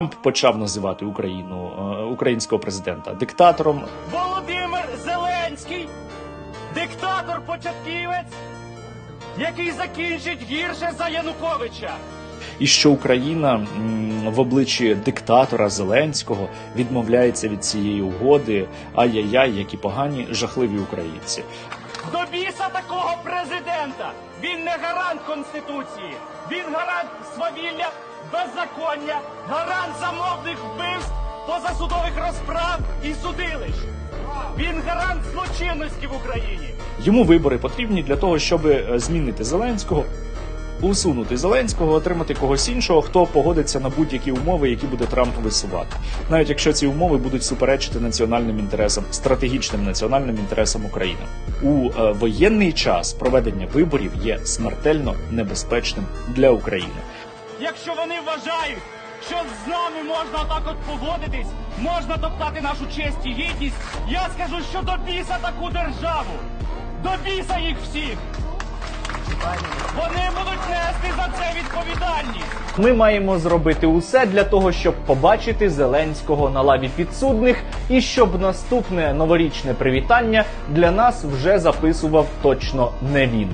Трамп почав називати Україну е, українського президента диктатором. Володимир Зеленський, диктатор-початківець, який закінчить гірше за Януковича. і що Україна в обличчі диктатора Зеленського відмовляється від цієї угоди. Ай-яй-яй, які погані, жахливі українці. До біса такого президента! Він не гарант Конституції, він гарант свавілля, беззаконня, гарант замовних вбивств, позасудових розправ і судилищ. Він гарант злочинності в Україні. Йому вибори потрібні для того, щоб е, змінити Зеленського. Усунути Зеленського, отримати когось іншого, хто погодиться на будь-які умови, які буде Трамп висувати, навіть якщо ці умови будуть суперечити національним інтересам, стратегічним національним інтересам України. У е, воєнний час проведення виборів є смертельно небезпечним для України. Якщо вони вважають, що з нами можна отак от поводитись, можна топтати нашу честь і гідність, я скажу, що до біса таку державу, до біса їх всіх. Вони будуть нести за це відповідальність. Ми маємо зробити усе для того, щоб побачити Зеленського на лаві підсудних, і щоб наступне новорічне привітання для нас вже записував точно не він.